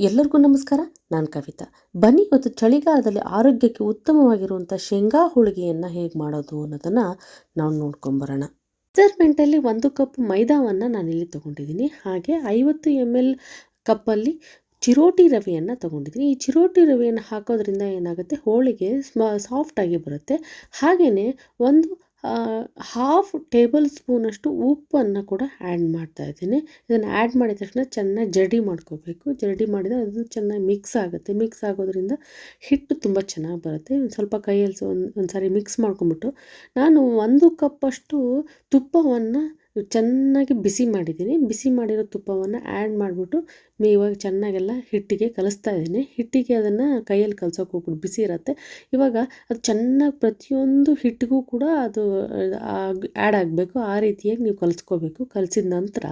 ಎಲ್ಲರಿಗೂ ನಮಸ್ಕಾರ, ನಾನು ಕವಿತಾ. ಬನ್ನಿ, ಇವತ್ತು ಚಳಿಗಾಲದಲ್ಲಿ ಆರೋಗ್ಯಕ್ಕೆ ಉತ್ತಮವಾಗಿರುವಂಥ ಶೇಂಗಾ ಹೋಳಿಗೆಯನ್ನು ಹೇಗೆ ಮಾಡೋದು ಅನ್ನೋದನ್ನು ನಾವು ನೋಡ್ಕೊಂಬರೋಣ. ಮೆಜರ್ಮೆಂಟಲ್ಲಿ ಒಂದು ಕಪ್ ಮೈದಾವನ್ನು ನಾನಿಲ್ಲಿ ತೊಗೊಂಡಿದ್ದೀನಿ. ಹಾಗೆ ಐವತ್ತು ಎಂ ಎಲ್ ಕಪ್ಪಲ್ಲಿ ಚಿರೋಟಿ ರವೆಯನ್ನು ತೊಗೊಂಡಿದ್ದೀನಿ. ಈ ಚಿರೋಟಿ ರವೆಯನ್ನು ಹಾಕೋದ್ರಿಂದ ಏನಾಗುತ್ತೆ? ಹೋಳಿಗೆ ಸ್ಮ ಸಾಫ್ಟಾಗಿ ಬರುತ್ತೆ. ಹಾಗೆಯೇ ಒಂದು ಹಾಫ್ ಟೇಬಲ್ ಸ್ಪೂನಷ್ಟು ಉಪ್ಪನ್ನು ಕೂಡ ಆ್ಯಡ್ ಮಾಡ್ತಾ ಇದ್ದೀನಿ. ಇದನ್ನು ಆ್ಯಡ್ ಮಾಡಿದ ತಕ್ಷಣ ಚೆನ್ನಾಗಿ ಜಡಿ ಮಾಡ್ಕೋಬೇಕು. ಜಡಿ ಮಾಡಿದರೆ ಅದು ಚೆನ್ನಾಗಿ ಮಿಕ್ಸ್ ಆಗುತ್ತೆ. ಮಿಕ್ಸ್ ಆಗೋದ್ರಿಂದ ಹಿಟ್ಟು ತುಂಬ ಚೆನ್ನಾಗಿ ಬರುತ್ತೆ. ಒಂದು ಸ್ವಲ್ಪ ಕೈಯಲ್ಲಿ ಒಂದು ಒಂದು ಸಾರಿ ಮಿಕ್ಸ್ ಮಾಡ್ಕೊಂಬಿಟ್ಟು ನಾನು ಒಂದು ಕಪ್ಪಷ್ಟು ತುಪ್ಪವನ್ನು ಚೆನ್ನಾಗಿ ಬಿಸಿ ಮಾಡಿದ್ದೀನಿ. ಬಿಸಿ ಮಾಡಿರೋ ತುಪ್ಪವನ್ನು ಆ್ಯಡ್ ಮಾಡಿಬಿಟ್ಟು ಇವಾಗ ಚೆನ್ನಾಗೆಲ್ಲ ಹಿಟ್ಟಿಗೆ ಕಲಿಸ್ತಾ ಇದ್ದೀನಿ. ಹಿಟ್ಟಿಗೆ ಅದನ್ನು ಕೈಯಲ್ಲಿ ಕಲಸೋಕೆ ಹೋಗ್ಬಿಟ್ಟು ಬಿಸಿ ಇರುತ್ತೆ. ಇವಾಗ ಅದು ಚೆನ್ನಾಗಿ ಪ್ರತಿಯೊಂದು ಹಿಟ್ಟಿಗೂ ಕೂಡ ಅದು ಆ್ಯಡ್ ಆಗಬೇಕು. ಆ ರೀತಿಯಾಗಿ ನೀವು ಕಲಿಸ್ಕೋಬೇಕು. ಕಲಿಸಿದ ನಂತರ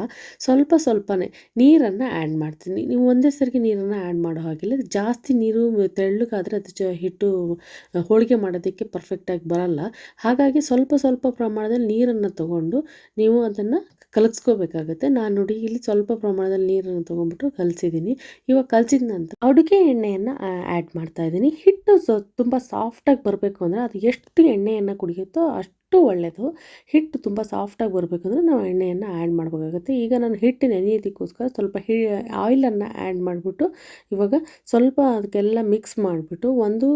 ಸ್ವಲ್ಪ ಸ್ವಲ್ಪನೇ ನೀರನ್ನು ಆ್ಯಡ್ ಮಾಡ್ತೀನಿ. ನೀವು ಒಂದೇ ಸರಿಗೆ ನೀರನ್ನು ಆ್ಯಡ್ ಮಾಡೋ ಹಾಗಿಲ್ಲ. ಜಾಸ್ತಿ ನೀರು ತೆಳ್ಳಗಾದರೆ ಅದು ಚ, ಹಿಟ್ಟು ಹೋಳಿಗೆ ಮಾಡೋದಕ್ಕೆ ಪರ್ಫೆಕ್ಟಾಗಿ ಬರಲ್ಲ. ಹಾಗಾಗಿ ಸ್ವಲ್ಪ ಸ್ವಲ್ಪ ಪ್ರಮಾಣದಲ್ಲಿ ನೀರನ್ನು ತಗೊಂಡು ನೀವು ಅದನ್ನು ಕಲಸ್ಕೋಬೇಕಾಗುತ್ತೆ. ನಾನು ನೋಡಿ ಇಲ್ಲಿ ಸ್ವಲ್ಪ ಪ್ರಮಾಣದಲ್ಲಿ ನೀರನ್ನು ತೊಗೊಂಬಿಟ್ಟು ಕಲಸಿದ್ದೀನಿ ಇವಾಗ ಕಲಸಿದ ನಂತರ ಅಡುಗೆ ಎಣ್ಣೆಯನ್ನು ಆ್ಯಡ್ ಮಾಡ್ತಾ ಇದ್ದೀನಿ ಹಿಟ್ಟು ಸೊ, ತುಂಬ ಸಾಫ್ಟಾಗಿ ಬರಬೇಕು ಅಂದರೆ ಅದು ಎಷ್ಟು ಎಣ್ಣೆಯನ್ನು ಕುಡಿಯುತ್ತೋ ಅಷ್ಟು ಅಷ್ಟು ಒಳ್ಳೆಯದು ಹಿಟ್ಟು ತುಂಬ ಸಾಫ್ಟಾಗಿ ಬರಬೇಕಂದ್ರೆ ನಾವು ಎಣ್ಣೆಯನ್ನು ಆ್ಯಡ್ ಮಾಡಬೇಕಾಗುತ್ತೆ. ಈಗ ನಾನು ಹಿಟ್ಟು ನೆನೆಯೋದಕ್ಕೋಸ್ಕರ ಸ್ವಲ್ಪ ಹಿ ಆಯಿಲನ್ನು ಆ್ಯಡ್ ಮಾಡಿಬಿಟ್ಟು ಇವಾಗ ಸ್ವಲ್ಪ ಅದಕ್ಕೆಲ್ಲ ಮಿಕ್ಸ್ ಮಾಡಿಬಿಟ್ಟು ಒಂದು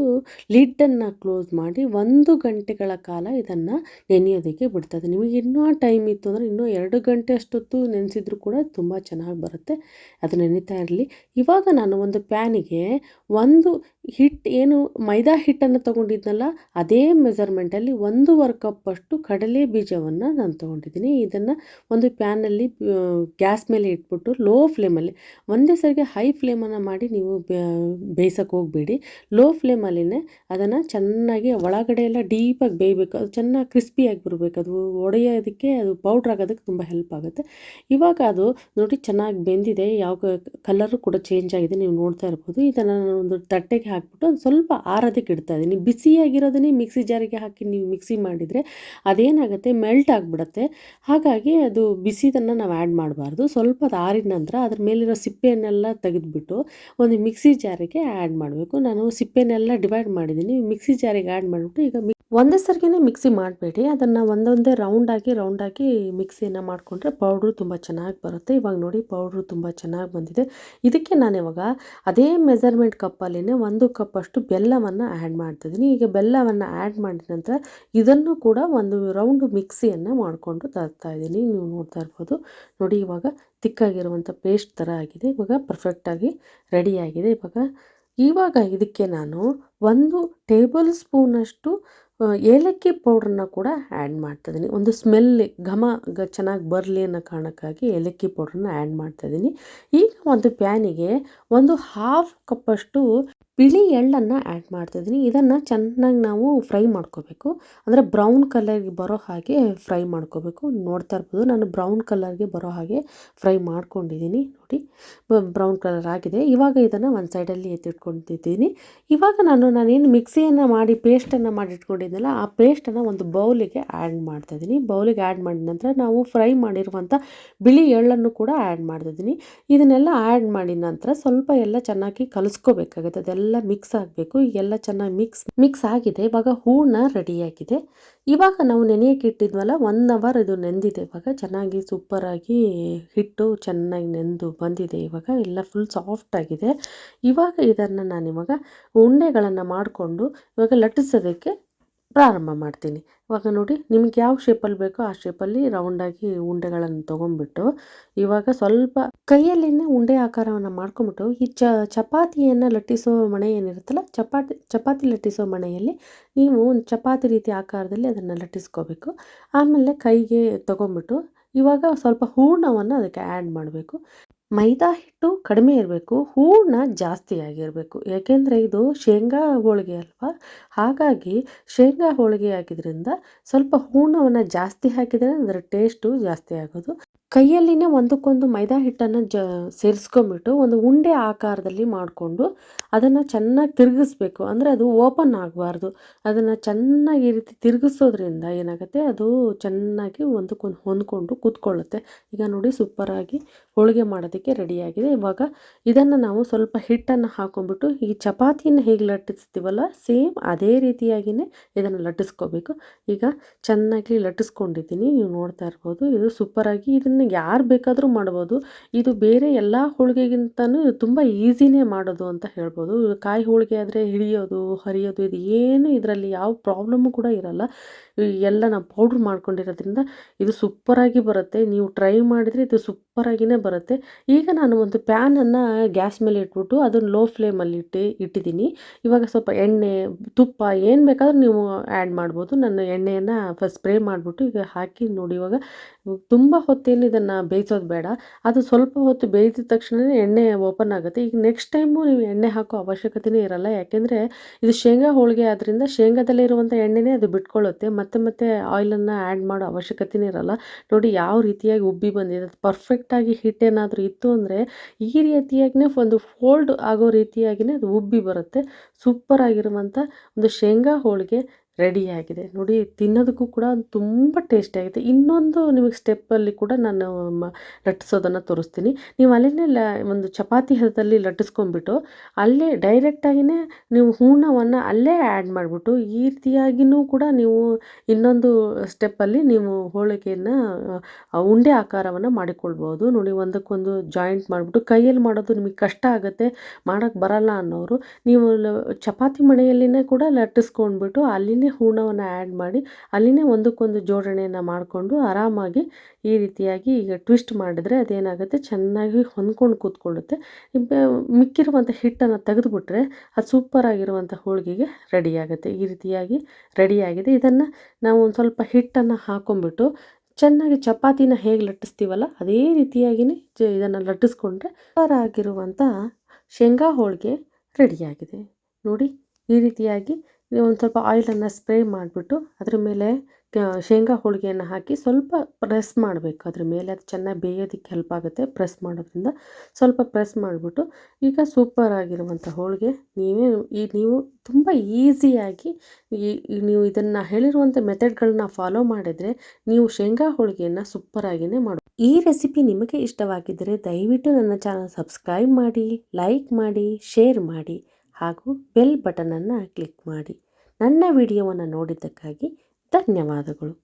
ಲಿಡ್ಡನ್ನು ಕ್ಲೋಸ್ ಮಾಡಿ ಒಂದು ಗಂಟೆಗಳ ಕಾಲ ಇದನ್ನು ನೆನೆಯೋದಕ್ಕೆ ಬಿಡ್ತದೆ. ನಿಮಗೆ ಇನ್ನೂ ಟೈಮ್ ಇತ್ತು ಅಂದರೆ ಇನ್ನೂ ಎರಡು ಗಂಟೆ ಅಷ್ಟೊತ್ತು ನೆನೆಸಿದ್ರು ಕೂಡ ತುಂಬ ಚೆನ್ನಾಗಿ ಬರುತ್ತೆ. ಅದು ನೆನೀತಾ ಇರಲಿ. ಇವಾಗ ನಾನು ಒಂದು ಪ್ಯಾನಿಗೆ ಒಂದು ಹಿಟ್ಟು ಏನು ಮೈದಾ ಹಿಟ್ಟನ್ನು ತೊಗೊಂಡಿದ್ನಲ್ಲ ಅದೇ ಮೆಜರ್ಮೆಂಟಲ್ಲಿ ಒಂದೂವರೆ ಕಪ್ಪಷ್ಟು ಕಡಲೆ ಬೀಜವನ್ನು ನಾನು ತೊಗೊಂಡಿದ್ದೀನಿ. ಇದನ್ನು ಒಂದು ಪ್ಯಾನಲ್ಲಿ ಗ್ಯಾಸ್ ಮೇಲೆ ಇಟ್ಬಿಟ್ಟು ಲೋ ಫ್ಲೇಮಲ್ಲಿ, ಒಂದೇ ಸರಿಗೆ ಹೈ ಫ್ಲೇಮನ್ನು ಮಾಡಿ ನೀವು ಬೇಯಿಸೋಕೆ ಹೋಗಬೇಡಿ. ಲೋ ಫ್ಲೇಮಲ್ಲಿನೇ ಅದನ್ನು ಚೆನ್ನಾಗಿ ಒಳಗಡೆ ಎಲ್ಲ ಡೀಪಾಗಿ ಬೇಯಬೇಕು. ಅದು ಚೆನ್ನಾಗಿ ಕ್ರಿಸ್ಪಿಯಾಗಿ ಬರಬೇಕು. ಅದು ಒಡೆಯೋದಕ್ಕೆ, ಅದು ಪೌಡ್ರ್ ಆಗೋದಕ್ಕೆ ತುಂಬ ಹೆಲ್ಪ್ ಆಗುತ್ತೆ. ಇವಾಗ ಅದು ನೋಡಿ ಚೆನ್ನಾಗಿ ಬೆಂದಿದೆ. ಯಾವ ಕಲರು ಕೂಡ ಚೇಂಜ್ ಆಗಿದೆ. ನೀವು ನೋಡ್ತಾ ಇರ್ಬೋದು. ಇದನ್ನು ನಾನು ಒಂದು ತಟ್ಟೆಗೆ ಹಾಕ್ಬಿಟ್ಟು ಒಂದು ಸ್ವಲ್ಪ ಆರೋದಕ್ಕೆ ಇಡ್ತಾ ಇದ್ದೀನಿ ಬಿಸಿಯಾಗಿರೋದನ್ನೇ ಮಿಕ್ಸಿ ಜಾರಿಗೆ ಹಾಕಿ ನೀವು ಮಿಕ್ಸಿ ಮಾಡಿದರೆ ಅದೇನಾಗುತ್ತೆ? ಮೆಲ್ಟ್ ಆಗಿಬಿಡುತ್ತೆ. ಹಾಗಾಗಿ ಅದು ಬಿಸಿದನ್ನು ನಾವು ಆ್ಯಡ್ ಮಾಡಬಾರ್ದು. ಸ್ವಲ್ಪ ಅದು ಆರಿದ ನಂತರ ಅದ್ರ ಮೇಲಿರೋ ಸಿಪ್ಪೆಯನ್ನೆಲ್ಲ ತೆಗೆದುಬಿಟ್ಟು ಒಂದು ಮಿಕ್ಸಿ ಜಾರಿಗೆ ಆ್ಯಡ್ ಮಾಡಬೇಕು. ನಾನು ಸಿಪ್ಪೆನೆಲ್ಲ ಡಿವೈಡ್ ಮಾಡಿದ್ದೀನಿ. ಮಿಕ್ಸಿ ಜಾರಿಗೆ ಆ್ಯಡ್ ಮಾಡಿಬಿಟ್ಟು ಈಗ ಒಂದೇ ಸರಿಗೆ ಮಿಕ್ಸಿ ಮಾಡಬೇಡಿ. ಅದನ್ನು ಒಂದೊಂದೇ ರೌಂಡಾಗಿ ರೌಂಡಾಗಿ ಮಿಕ್ಸಿಯನ್ನು ಮಾಡಿಕೊಂಡ್ರೆ ಪೌಡ್ರು ತುಂಬ ಚೆನ್ನಾಗಿ ಬರುತ್ತೆ. ಇವಾಗ ನೋಡಿ ಪೌಡ್ರು ತುಂಬ ಚೆನ್ನಾಗಿ ಬಂದಿದೆ. ಇದಕ್ಕೆ ನಾನು ಇವಾಗ ಅದೇ ಮೆಜರ್ಮೆಂಟ್ ಕಪ್ಪಲ್ಲಿನೇ ಒಂದು ಕಪ್ಪಷ್ಟು ಬೆಲ್ಲವನ್ನು ಆ್ಯಡ್ ಮಾಡ್ತಿದ್ದೀನಿ ಈಗ ಬೆಲ್ಲವನ್ನು ಆ್ಯಡ್ ಮಾಡಿದ ನಂತರ ಇದನ್ನು ಕೂಡ ಒಂದು ರೌಂಡ್ ಮಿಕ್ಸಿಯನ್ನು ಮಾಡಿಕೊಂಡು ತರ್ತಾ ಇದ್ದೀನಿ. ನೀವು ನೋಡ್ತಾ ಇರ್ಬೋದು. ನೋಡಿ ಇವಾಗ ತಿಕ್ಕಾಗಿರುವಂಥ ಪೇಸ್ಟ್ ಥರ ಆಗಿದೆ. ಇವಾಗ ಪರ್ಫೆಕ್ಟಾಗಿ ರೆಡಿಯಾಗಿದೆ ಇವಾಗ ಇವಾಗ ಇದಕ್ಕೆ ನಾನು ಒಂದು ಟೇಬಲ್ ಸ್ಪೂನಷ್ಟು ಏಲಕ್ಕಿ ಪೌಡ್ರನ್ನ ಕೂಡ ಆ್ಯಡ್ ಮಾಡ್ತಾಯಿದ್ದೀನಿ. ಒಂದು ಸ್ಮೆಲ್ ಘಮ ಗ ಚೆನ್ನಾಗಿ ಬರಲಿ ಅನ್ನೋ ಕಾರಣಕ್ಕಾಗಿ ಏಲಕ್ಕಿ ಪೌಡ್ರನ್ನ ಆ್ಯಡ್ ಮಾಡ್ತಾಯಿದ್ದೀನಿ. ಈಗ ಒಂದು ಪ್ಯಾನಿಗೆ ಒಂದು ಹಾಫ್ ಕಪ್ಪಷ್ಟು ಬಿಳಿ ಎಳ್ಳನ್ನು ಆ್ಯಡ್ ಮಾಡ್ತಿದ್ದೀನಿ. ಇದನ್ನು ಚೆನ್ನಾಗಿ ನಾವು ಫ್ರೈ ಮಾಡ್ಕೋಬೇಕು. ಅಂದರೆ ಬ್ರೌನ್ ಕಲರ್ಗೆ ಬರೋ ಹಾಗೆ ಫ್ರೈ ಮಾಡ್ಕೋಬೇಕು. ನೋಡ್ತಾ ಇರ್ಬೋದು, ನಾನು ಬ್ರೌನ್ ಕಲರ್ಗೆ ಬರೋ ಹಾಗೆ ಫ್ರೈ ಮಾಡ್ಕೊಂಡಿದ್ದೀನಿ. ನೋಡಿ ಬ್ರೌನ್ ಕಲರ್ ಆಗಿದೆ. ಇವಾಗ ಇದನ್ನು ಒಂದು ಸೈಡಲ್ಲಿ ಎತ್ತಿಟ್ಕೊಂಡಿದ್ದೀನಿ. ಇವಾಗ ನಾನು, ನಾನೇನು ಮಿಕ್ಸಿಯನ್ನು ಮಾಡಿ ಪೇಸ್ಟನ್ನು ಮಾಡಿ ಇಟ್ಕೊಂಡಿದ್ನಲ್ಲ ಆ ಪೇಸ್ಟನ್ನು ಒಂದು ಬೌಲಿಗೆ ಆ್ಯಡ್ ಮಾಡ್ತಾಯಿದ್ದೀನಿ ಬೌಲಿಗೆ ಆ್ಯಡ್ ಮಾಡಿದ ನಂತರ ನಾವು ಫ್ರೈ ಮಾಡಿರುವಂಥ ಬಿಳಿ ಎಳ್ಳನ್ನು ಕೂಡ ಆ್ಯಡ್ ಮಾಡ್ತಿದ್ದೀನಿ. ಇದನ್ನೆಲ್ಲ ಆ್ಯಡ್ ಮಾಡಿದ ನಂತರ ಸ್ವಲ್ಪ ಎಲ್ಲ ಚೆನ್ನಾಗಿ ಕಲಿಸ್ಕೋಬೇಕಾಗುತ್ತೆ. ಅದೆಲ್ಲ ಎಲ್ಲ ಮಿಕ್ಸ್ ಆಗಬೇಕು, ಈಗೆಲ್ಲ ಚೆನ್ನಾಗಿ ಮಿಕ್ಸ್ ಮಿಕ್ಸ್ ಆಗಿದೆ. ಇವಾಗ ಹೂರ್ಣ ರೆಡಿಯಾಗಿದೆ ಇವಾಗ ನಾವು ನೆನೆಯಕ್ಕೆ ಇಟ್ಟಿದ್ವಲ್ಲ ಒನ್ ಅವರ್ ಇದು ನೆಂದಿದೆ. ಇವಾಗ ಚೆನ್ನಾಗಿ ಸೂಪರಾಗಿ ಹಿಟ್ಟು ಚೆನ್ನಾಗಿ ನೆಂದು ಬಂದಿದೆ ಇವಾಗ. ಎಲ್ಲ ಫುಲ್ ಸಾಫ್ಟ್ ಆಗಿದೆ. ಇವಾಗ ಇದನ್ನು ನಾನು ಇವಾಗ ಉಂಡೆಗಳನ್ನು ಮಾಡಿಕೊಂಡು ಇವಾಗ ಲಟ್ಟಿಸೋದಕ್ಕೆ ಪ್ರಾರಂಭ ಮಾಡ್ತೀನಿ. ಇವಾಗ ನೋಡಿ, ನಿಮ್ಗೆ ಯಾವ ಶೇಪಲ್ಲಿ ಬೇಕೋ ಆ ಶೇಪಲ್ಲಿ ರೌಂಡಾಗಿ ಉಂಡೆಗಳನ್ನು ತೊಗೊಂಡ್ಬಿಟ್ಟು, ಇವಾಗ ಸ್ವಲ್ಪ ಕೈಯಲ್ಲಿನೇ ಉಂಡೆ ಆಕಾರವನ್ನು ಮಾಡ್ಕೊಂಬಿಟ್ಟು ಈ ಚ, ಚಪಾತಿಯನ್ನು ಲಟ್ಟಿಸೋ ಮಣೆ ಏನಿರುತ್ತಲ್ಲ, ಚಪಾತಿ ಚಪಾತಿ ಲಟ್ಟಿಸೋ ಮಣೆಯಲ್ಲಿ ನೀವು ಒಂದು ಚಪಾತಿ ರೀತಿ ಆಕಾರದಲ್ಲಿ ಅದನ್ನು ಲಟ್ಟಿಸ್ಕೋಬೇಕು. ಆಮೇಲೆ ಕೈಗೆ ತೊಗೊಂಬಿಟ್ಟು ಇವಾಗ ಸ್ವಲ್ಪ ಹೂರ್ಣವನ್ನು ಅದಕ್ಕೆ ಆ್ಯಡ್ ಮಾಡಬೇಕು. ಮೈದಾ ಹಿಟ್ಟು ಕಡಿಮೆ ಇರಬೇಕು, ಹೂರ್ಣ ಜಾಸ್ತಿ ಆಗಿರಬೇಕು. ಯಾಕೆಂದರೆ ಇದು ಶೇಂಗಾ ಹೋಳಿಗೆ ಅಲ್ವಾ? ಹಾಗಾಗಿ ಶೇಂಗಾ ಹೋಳಿಗೆ ಆಗಿದ್ದರಿಂದ ಸ್ವಲ್ಪ ಹೂರ್ಣವನ್ನು ಜಾಸ್ತಿ ಹಾಕಿದರೆ ಅದರ ಟೇಸ್ಟು ಜಾಸ್ತಿ ಆಗೋದು. ಕೈಯಲ್ಲಿನೇ ಒಂದಕ್ಕೊಂದು ಮೈದಾ ಹಿಟ್ಟನ್ನು ಜ, ಸೇರಿಸ್ಕೊಂಬಿಟ್ಟು ಒಂದು ಉಂಡೆ ಆಕಾರದಲ್ಲಿ ಮಾಡಿಕೊಂಡು ಅದನ್ನು ಚೆನ್ನಾಗಿ ತಿರುಗಿಸ್ಬೇಕು. ಅಂದರೆ ಅದು ಓಪನ್ ಆಗಬಾರ್ದು. ಅದನ್ನು ಚೆನ್ನಾಗಿ ಈ ರೀತಿ ತಿರುಗಿಸೋದ್ರಿಂದ ಏನಾಗುತ್ತೆ? ಅದು ಚೆನ್ನಾಗಿ ಒಂದಕ್ಕೊಂದು ಹೊಂದ್ಕೊಂಡು ಕೂತ್ಕೊಳ್ಳುತ್ತೆ. ಈಗ ನೋಡಿ ಸೂಪರಾಗಿ ಹೋಳಿಗೆ ಮಾಡೋದಕ್ಕೆ ರೆಡಿಯಾಗಿದೆ. ಇವಾಗ ಇದನ್ನು ನಾವು ಸ್ವಲ್ಪ ಹಿಟ್ಟನ್ನು ಹಾಕೊಂಡ್ಬಿಟ್ಟು ಈ ಚಪಾತಿಯನ್ನು ಹೇಗೆ ಲಟ್ಟಿಸ್ತೀವಲ್ಲ, ಸೇಮ್ ಅದೇ ರೀತಿಯಾಗಿಯೇ ಇದನ್ನು ಲಟ್ಟಿಸ್ಕೋಬೇಕು. ಈಗ ಚೆನ್ನಾಗಿ ಲಟ್ಟಿಸ್ಕೊಂಡಿದ್ದೀನಿ. ನೀವು ನೋಡ್ತಾ ಇರ್ಬೋದು. ಇದು ಸೂಪರಾಗಿ ಇದನ್ನು ಯಾರು ಬೇಕಾದರೂ ಮಾಡ್ಬೋದು. ಇದು ಬೇರೆ ಎಲ್ಲ ಹೋಳಿಗೆಗಿಂತನೂ ತುಂಬ ಈಸಿನೇ ಮಾಡೋದು ಅಂತ ಹೇಳ್ಬೋದು. ಕಾಯಿ ಹೋಳಿಗೆ ಆದರೆ ಹಿಡಿಯೋದು, ಹರಿಯೋದು ಇದು ಏನು ಇದರಲ್ಲಿ ಯಾವ ಪ್ರಾಬ್ಲಮ್ಮು ಕೂಡ ಇರಲ್ಲ. ಎಲ್ಲ ನಾವು ಪೌಡ್ರ್ ಮಾಡ್ಕೊಂಡಿರೋದ್ರಿಂದ ಇದು ಸೂಪರಾಗಿ ಬರುತ್ತೆ. ನೀವು ಟ್ರೈ ಮಾಡಿದರೆ ಇದು ಸೂಪರಾಗಿಯೇ ಬರುತ್ತೆ. ಈಗ ನಾನು ಒಂದು ಪ್ಯಾನನ್ನು ಗ್ಯಾಸ್ ಮೇಲೆ ಇಟ್ಬಿಟ್ಟು ಅದನ್ನು ಲೋ ಫ್ಲೇಮಲ್ಲಿ ಇಟ್ಟು, ಇಟ್ಟಿದ್ದೀನಿ. ಇವಾಗ ಸ್ವಲ್ಪ ಎಣ್ಣೆ, ತುಪ್ಪ ಏನು ಬೇಕಾದರೂ ನೀವು ಆ್ಯಡ್ ಮಾಡ್ಬೋದು. ನಾನು ಎಣ್ಣೆಯನ್ನು ಫಸ್ಟ್ ಸ್ಪ್ರೇ ಮಾಡಿಬಿಟ್ಟು ಈಗ ಹಾಕಿ ನೋಡಿ, ಇವಾಗ ತುಂಬ ಹೊತ್ತೇನು ಇದನ್ನು ಬೇಯಿಸೋದು ಬೇಡ. ಅದು ಸ್ವಲ್ಪ ಹೊತ್ತು ಬೇಯಿಸಿದ ತಕ್ಷಣವೇ ಎಣ್ಣೆ ಓಪನ್ ಆಗುತ್ತೆ. ಈಗ ನೆಕ್ಸ್ಟ್ ಟೈಮು ನೀವು ಎಣ್ಣೆ ಹಾಕೋ ಅವಶ್ಯಕತೆಯೇ ಇರಲ್ಲ. ಯಾಕೆಂದರೆ ಇದು ಶೇಂಗಾ ಹೋಳಿಗೆ ಆದ್ದರಿಂದ ಶೇಂಗಾದಲ್ಲಿರುವಂಥ ಎಣ್ಣೆನೇ ಅದು ಬಿಟ್ಕೊಳ್ಳುತ್ತೆ. ಮತ್ತೆ ಮತ್ತೆ ಆಯಿಲನ್ನು ಆ್ಯಡ್ ಮಾಡೋ ಅವಶ್ಯಕತೆಯೇ ಇರಲ್ಲ. ನೋಡಿ, ಯಾವ ರೀತಿಯಾಗಿ ಉಬ್ಬಿ ಬಂದಿದೆ. ಪರ್ಫೆಕ್ಟಾಗಿ ಹಿಟ್ಟೇನಾದರೂ ಇತ್ತು ಅಂದರೆ ಈ ರೀತಿಯಾಗಿಯೇ ಒಂದು ಫೋಲ್ಡ್ ಆಗೋ ರೀತಿಯಾಗಿಯೇ ಅದು ಉಬ್ಬಿ ಬರುತ್ತೆ. ಸೂಪರ್ ಆಗಿರುವಂಥ ಒಂದು ಶೇಂಗಾ ಹೋಳಿಗೆ ರೆಡಿಯಾಗಿದೆ ನೋಡಿ, ತಿನ್ನೋದಕ್ಕೂ ಕೂಡ ತುಂಬ ಟೇಸ್ಟಿಯಾಗಿದೆ ಇನ್ನೊಂದು ನಿಮಗೆ ಸ್ಟೆಪ್ಪಲ್ಲಿ ಕೂಡ ನಾನು ಲಟ್ಟಿಸೋದನ್ನು ತೋರಿಸ್ತೀನಿ. ನೀವು ಅಲ್ಲಿನೇ ಲ, ಒಂದು ಚಪಾತಿ ಹದದಲ್ಲಿ ಲಟ್ಟಿಸ್ಕೊಂಡ್ಬಿಟ್ಟು, ಅಲ್ಲೇ ಡೈರೆಕ್ಟಾಗಿಯೇ ನೀವು ಹೂರ್ಣವನ್ನು ಅಲ್ಲೇ ಆ್ಯಡ್ ಮಾಡಿಬಿಟ್ಟು, ಈ ರೀತಿಯಾಗಿಯೂ ಕೂಡ ನೀವು ಇನ್ನೊಂದು ಸ್ಟೆಪ್ಪಲ್ಲಿ ನೀವು ಹೋಳಿಗೆಯನ್ನು ಉಂಡೆ ಆಕಾರವನ್ನು ಮಾಡಿಕೊಳ್ಬೋದು. ನೋಡಿ, ಒಂದಕ್ಕೊಂದು ಜಾಯಿಂಟ್ ಮಾಡಿಬಿಟ್ಟು, ಕೈಯಲ್ಲಿ ಮಾಡೋದು ನಿಮಗೆ ಕಷ್ಟ ಆಗುತ್ತೆ ಮಾಡೋಕ್ಕೆ ಬರಲ್ಲ ಅನ್ನೋರು, ನೀವು ಚಪಾತಿ ಮಣೆಯಲ್ಲಿನೇ ಕೂಡ ಲಟ್ಟಿಸ್ಕೊಂಡ್ಬಿಟ್ಟು, ಅಲ್ಲಿನೇ ಹೂರ್ಣವನ್ನು ಆ್ಯಡ್ ಮಾಡಿ, ಅಲ್ಲಿನೇ ಒಂದಕ್ಕೊಂದು ಜೋಡಣೆಯನ್ನು ಮಾಡಿಕೊಂಡು ಆರಾಮಾಗಿ ಈ ರೀತಿಯಾಗಿ ಈಗ ಟ್ವಿಸ್ಟ್ ಮಾಡಿದ್ರೆ ಅದೇನಾಗುತ್ತೆ? ಚೆನ್ನಾಗಿ ಹೊಂದ್ಕೊಂಡು ಕೂತ್ಕೊಳ್ಳುತ್ತೆ. ಮಿಕ್ಕಿರುವಂಥ ಹಿಟ್ಟನ್ನು ತೆಗೆದುಬಿಟ್ರೆ ಅದು ಸೂಪರಾಗಿರುವಂಥ ಹೋಳಿಗೆಗೆ ರೆಡಿಯಾಗುತ್ತೆ ಈ ರೀತಿಯಾಗಿ ರೆಡಿಯಾಗಿದೆ ಇದನ್ನು ನಾವು ಒಂದು ಸ್ವಲ್ಪ ಹಿಟ್ಟನ್ನು ಹಾಕೊಂಡ್ಬಿಟ್ಟು ಚೆನ್ನಾಗಿ ಚಪಾತಿನ ಹೇಗೆ ಲಟ್ಟಿಸ್ತೀವಲ್ಲ, ಅದೇ ರೀತಿಯಾಗಿಯೇ ಜ, ಇದನ್ನು ಲಟ್ಟಿಸ್ಕೊಂಡ್ರೆ ಆಗಿರುವಂಥ ಶೇಂಗಾ ಹೋಳಿಗೆ ರೆಡಿಯಾಗಿದೆ ನೋಡಿ, ಈ ರೀತಿಯಾಗಿ ಒಂದು ಸ್ವಲ್ಪ ಆಯಿಲನ್ನು ಸ್ಪ್ರೇ ಮಾಡಿಬಿಟ್ಟು ಅದ್ರ ಮೇಲೆ ಶೇಂಗಾ ಹೋಳಿಗೆಯನ್ನು ಹಾಕಿ ಸ್ವಲ್ಪ ಪ್ರೆಸ್ ಮಾಡಬೇಕು. ಅದ್ರ ಮೇಲೆ ಅದು ಚೆನ್ನಾಗಿ ಬೇಯೋದಕ್ಕೆ ಹೆಲ್ಪ್ ಆಗುತ್ತೆ ಪ್ರೆಸ್ ಮಾಡೋದ್ರಿಂದ. ಸ್ವಲ್ಪ ಪ್ರೆಸ್ ಮಾಡಿಬಿಟ್ಟು ಈಗ ಸೂಪರ್ ಆಗಿರುವಂಥ ಹೋಳಿಗೆ ನೀವೇ ಈ, ನೀವು ತುಂಬ ಈಸಿಯಾಗಿ ಈ ನೀವು ಇದನ್ನು ಹೇಳಿರುವಂಥ ಮೆಥಡ್ಗಳನ್ನ ಫಾಲೋ ಮಾಡಿದರೆ ನೀವು ಶೇಂಗಾ ಹೋಳಿಗೆಯನ್ನು ಸೂಪರಾಗಿಯೇ ಮಾಡಿ, ಈ ರೆಸಿಪಿ ನಿಮಗೆ ಇಷ್ಟವಾಗಿದ್ದರೆ ದಯವಿಟ್ಟು ನನ್ನ ಚಾನಲ್ ಸಬ್ಸ್ಕ್ರೈಬ್ ಮಾಡಿ ಲೈಕ್ ಮಾಡಿ ಶೇರ್ ಮಾಡಿ. ಹಾಗೂ ಬೆಲ್ ಬಟನನ್ನು ಕ್ಲಿಕ್ ಮಾಡಿ. ನನ್ನ ವಿಡಿಯೋವನ್ನು ನೋಡಿದ್ದಕ್ಕಾಗಿ ಧನ್ಯವಾದಗಳು.